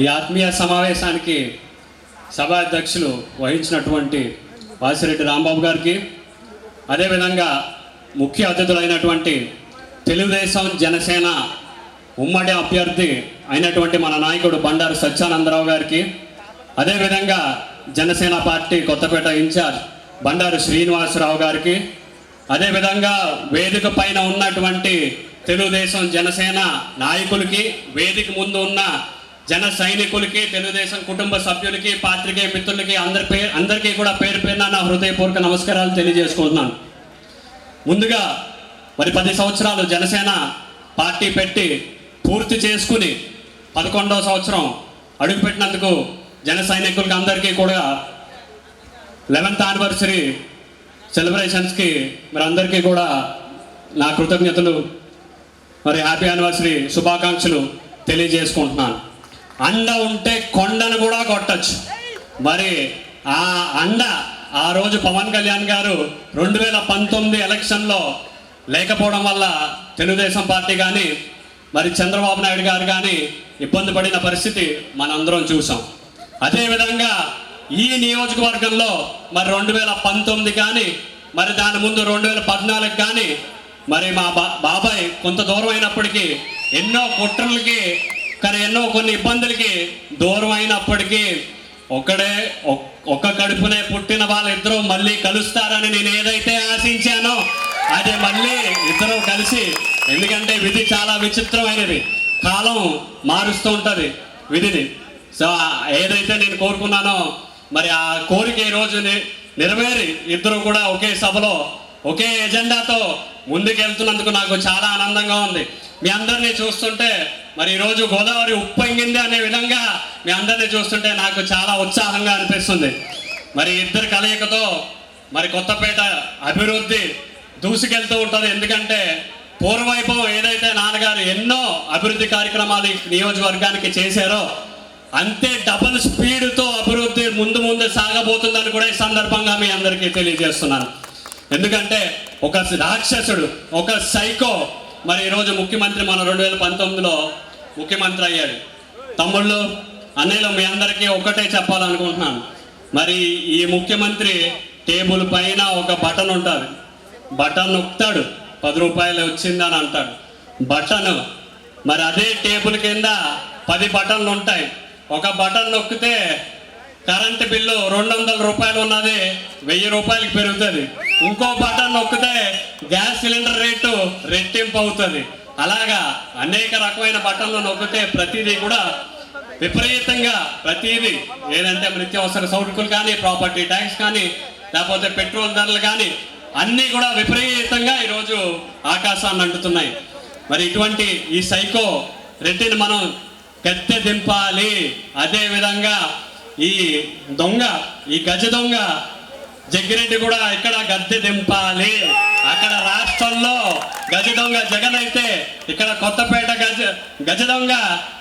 ఈ ఆత్మీయ సమావేశానికి సభా అధ్యక్షులు వహించినటువంటి వాసిరెడ్డి రాంబాబు గారికి అదేవిధంగా ముఖ్య అతిథులైనటువంటి తెలుగుదేశం జనసేన ఉమ్మడి అభ్యర్థి అయినటువంటి మన నాయకుడు బండారు సత్యానందరావు గారికి అదేవిధంగా Janasena party Kothapeta in charge Bandaru Srinivasarao గారికి అదేవిధంగా వేదిక పైన ఉన్నటువంటి తెలుగుదేశం జనసేన నాయకులకి వేదిక ముందు ఉన్న జన సైనికులకి తెలుగుదేశం కుటుంబ సభ్యులకి పాత్రికేయ మిత్రులకి అందరి పేరు అందరికీ కూడా పేరు పేరున నా హృదయపూర్వక నమస్కారాలు తెలియజేసుకుంటున్నాను. ముందుగా మరి పది సంవత్సరాలు జనసేన పార్టీ పెట్టి పూర్తి చేసుకుని పదకొండవ సంవత్సరం అడుగుపెట్టినందుకు జన సైనికులకి అందరికీ కూడా లెవెన్త్ యానివర్సరీ సెలబ్రేషన్స్కి మరి అందరికీ కూడా నా కృతజ్ఞతలు. మరి హ్యాపీ యానివర్సరీ శుభాకాంక్షలు తెలియజేసుకుంటున్నాను. అండ ఉంటే కొండను కూడా కొట్టచ్చు. మరి ఆ అండ ఆ రోజు పవన్ కళ్యాణ్ గారు రెండు వేల పంతొమ్మిది ఎలక్షన్లో లేకపోవడం వల్ల తెలుగుదేశం పార్టీ కానీ మరి చంద్రబాబు నాయుడు గారు కానీ ఇబ్బంది పడిన పరిస్థితి మనందరం చూసాం. అదేవిధంగా ఈ నియోజకవర్గంలో మరి రెండు వేల పంతొమ్మిది కానీ మరి దాని ముందు రెండు వేల పద్నాలుగు కానీ మరి మా బా బాబాయ్ కొంత దూరం అయినప్పటికీ ఎన్నో కుట్రలకి కానీ ఎన్నో కొన్ని ఇబ్బందులకి దూరం అయినప్పటికీ ఒక్కడే ఒక్క కడుపునే పుట్టిన వాళ్ళిద్దరూ మళ్ళీ కలుస్తారని నేను ఏదైతే ఆశించానో అది మళ్ళీ ఇద్దరు కలిసి ఎందుకంటే విధి చాలా విచిత్రమైనది. కాలం మారుస్తూ ఉంటుంది విధిని. సో ఏదైతే నేను కోరుకున్నానో మరి ఆ కోరిక ఈ రోజు నెరవేరి ఇద్దరు కూడా ఒకే సభలో ఒకే ఎజెండాతో ముందుకెళ్తున్నందుకు నాకు చాలా ఆనందంగా ఉంది. మీ అందరినీ చూస్తుంటే మరి ఈరోజు గోదావరి ఉప్పొంగింది అనే విధంగా మీ అందరినీ చూస్తుంటే నాకు చాలా ఉత్సాహంగా అనిపిస్తుంది. మరి ఇద్దరు కలయికతో మరి కొత్తపేట అభివృద్ధి దూసుకెళ్తూ ఉంటుంది. ఎందుకంటే పూర్వవైభవం ఏదైతే నాన్నగారు ఎన్నో అభివృద్ధి కార్యక్రమాలు నియోజకవర్గానికి చేశారో అంతే డబుల్ స్పీడ్తో అభివృద్ధి ముందు ముందు సాగబోతుందని కూడా ఈ సందర్భంగా మీ అందరికీ తెలియజేస్తున్నాను. ఎందుకంటే ఒక రాక్షసుడు ఒక సైకో మరి ఈరోజు ముఖ్యమంత్రి మన రెండు వేల పంతొమ్మిదిలో ముఖ్యమంత్రి అయ్యాడు. తమ్ముళ్ళు అన్నయ్యలు మీ అందరికీ ఒకటే చెప్పాలనుకుంటున్నాను. మరి ఈ ముఖ్యమంత్రి టేబుల్ పైన ఒక బటన్ ఉంటుంది. బటన్ నొక్కుతాడు. పది రూపాయలు వచ్చిందని అంటాడు. బటన్ మరి అదే టేబుల్ కింద పది బటన్లు ఉంటాయి. ఒక బటన్ నొక్కితే కరెంటు బిల్లు రెండు వందల రూపాయలు ఉన్నది వెయ్యి రూపాయలకి పెరుగుతుంది. ఇంకో బటన్ నొక్కితే గ్యాస్ సిలిండర్ రేటు రెట్టింపు అవుతుంది. అలాగా అనేక రకమైన బట్టలను నొక్కితే ప్రతిదీ కూడా విపరీతంగా ప్రతిదీ ఏదంటే నిత్యావసర సౌకర్యాలు కానీ ప్రాపర్టీ ట్యాక్స్ కానీ లేకపోతే పెట్రోల్ ధరలు కానీ అన్నీ కూడా విపరీతంగా ఈరోజు ఆకాశాన్ని అంటుతున్నాయి. మరి ఇటువంటి ఈ సైకో రెడ్డిని మనం కత్తె దింపాలి. అదే విధంగా ఈ దొంగ ఈ గజ దొంగ జగ్గిరెడ్డి కూడా ఇక్కడ గద్దె దింపాలి. అక్కడ రాష్ట్రంలో గజ దొంగ జగన్ అయితే ఇక్కడ కొత్తపేట గజ గజ దొంగ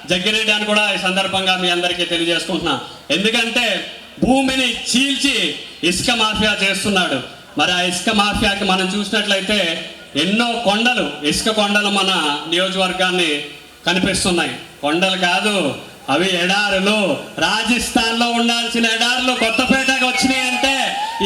జగ్గిరెడ్డి అని కూడా ఈ సందర్భంగా మీ అందరికీ తెలియజేసుకుంటున్నా. ఎందుకంటే భూమిని చీల్చి ఇసుక మాఫియా చేస్తున్నాడు. మరి ఆ ఇసుక మాఫియాకి మనం చూసినట్లయితే ఎన్నో కొండలు ఇసుక కొండలు మన నియోజకవర్గాన్ని కనిపిస్తున్నాయి. కొండలు కాదు అవి ఎడారులు. రాజస్థాన్లో ఉండాల్సిన ఎడారులు కొత్తపేటకు వచ్చినాయి అంటే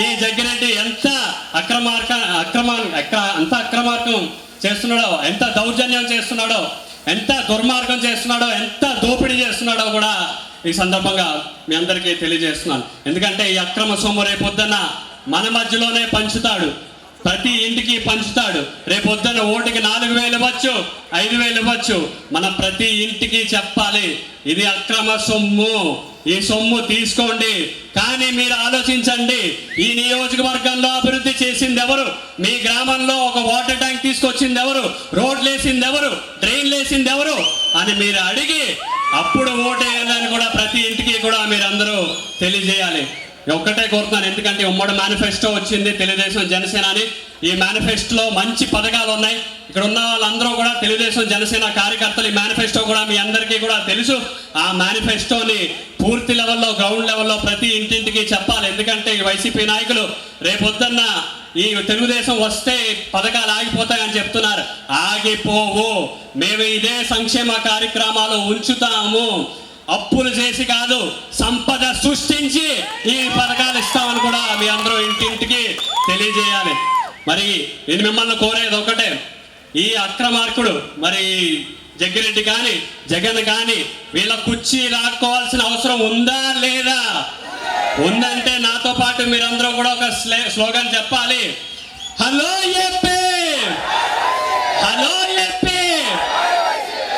ఈ జగ్గిరెడ్డి ఎంత అక్రమార్క అక్రమ ఎక్కడ అంత అక్రమార్గం చేస్తున్నాడో ఎంత దౌర్జన్యం చేస్తున్నాడో ఎంత దుర్మార్గం చేస్తున్నాడో ఎంత దోపిడీ చేస్తున్నాడో కూడా ఈ సందర్భంగా మీ అందరికీ తెలియజేస్తున్నాను. ఎందుకంటే ఈ అక్రమ సొమ్ము రేపొద్దున మన మధ్యలోనే పంచుతాడు. ప్రతి ఇంటికి పంచుతాడు. రేపొద్దున ఓటుకి నాలుగు వేలు ఇవ్వచ్చు ఐదు వేలు ఇవ్వచ్చు. మనం ప్రతి ఇంటికి చెప్పాలి ఇది అక్రమ సొమ్ము. ఈ సొమ్ము తీసుకోండి కానీ మీరు ఆలోచించండి ఈ నియోజకవర్గంలో అభివృద్ధి చేసింది ఎవరు మీ గ్రామంలో ఒక వాటర్ ట్యాంక్ తీసుకొచ్చింది ఎవరు రోడ్లు వేసింది ఎవరు డ్రైన్లు వేసింది ఎవరు అని మీరు అడిగి అప్పుడు ఓటేయాలని కూడా ప్రతి ఇంటికి కూడా మీరు అందరూ తెలియజేయాలి. ఒక్కటే కోరుతున్నాను ఎందుకంటే ఉమ్మడి మేనిఫెస్టో వచ్చింది తెలుగుదేశం జనసేన అని. ఈ మేనిఫెస్టోలో మంచి పథకాలు ఉన్నాయి. ఇక్కడ ఉన్న వాళ్ళందరూ కూడా తెలుగుదేశం జనసేన కార్యకర్తలు ఈ మేనిఫెస్టో కూడా మీ అందరికీ కూడా తెలుసు. ఆ మేనిఫెస్టోని పూర్తి లెవెల్లో గ్రౌండ్ లెవెల్లో ప్రతి ఇంటింటికి చెప్పాలి. ఎందుకంటే ఈ వైసీపీ నాయకులు రేపొద్దున్న ఈ తెలుగుదేశం వస్తే పథకాలు ఆగిపోతాయని చెప్తున్నారు. ఆగిపోవు. మేము ఇదే సంక్షేమ కార్యక్రమాలు ఉంచుతాము. అప్పులు చేసి కాదు సంపద సృష్టించి ఈ పథకాలు ఇస్తామని కూడా మీ అందరూ ఇంటింటికి తెలియజేయాలి. మరి నేను మిమ్మల్ని కోరేది ఒకటే. ఈ అక్రమార్కుడు మరి జగ్గిరెడ్డి కానీ జగన్ కానీ వీళ్ళ కుర్చీ లాక్కోవాల్సిన అవసరం ఉందా లేదా? ఉందంటే నాతో పాటు మీరందరూ కూడా ఒక స్లే- స్లోగన్ చెప్పాలి. Hello AP hello AP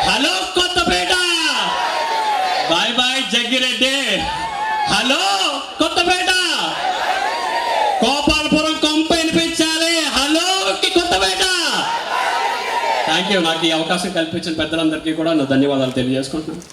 hello Kothapeta bye bye Jaggireddy hello Kothapeta Gopalapuram కొంప వినిపించాలి హలో కి కొత్తపేట థ్యాంక్ యూ నాకు ఈ అవకాశం కల్పించిన పెద్దలందరికీ కూడా నా ధన్యవాదాలు తెలియజేసుకుంటున్నాను.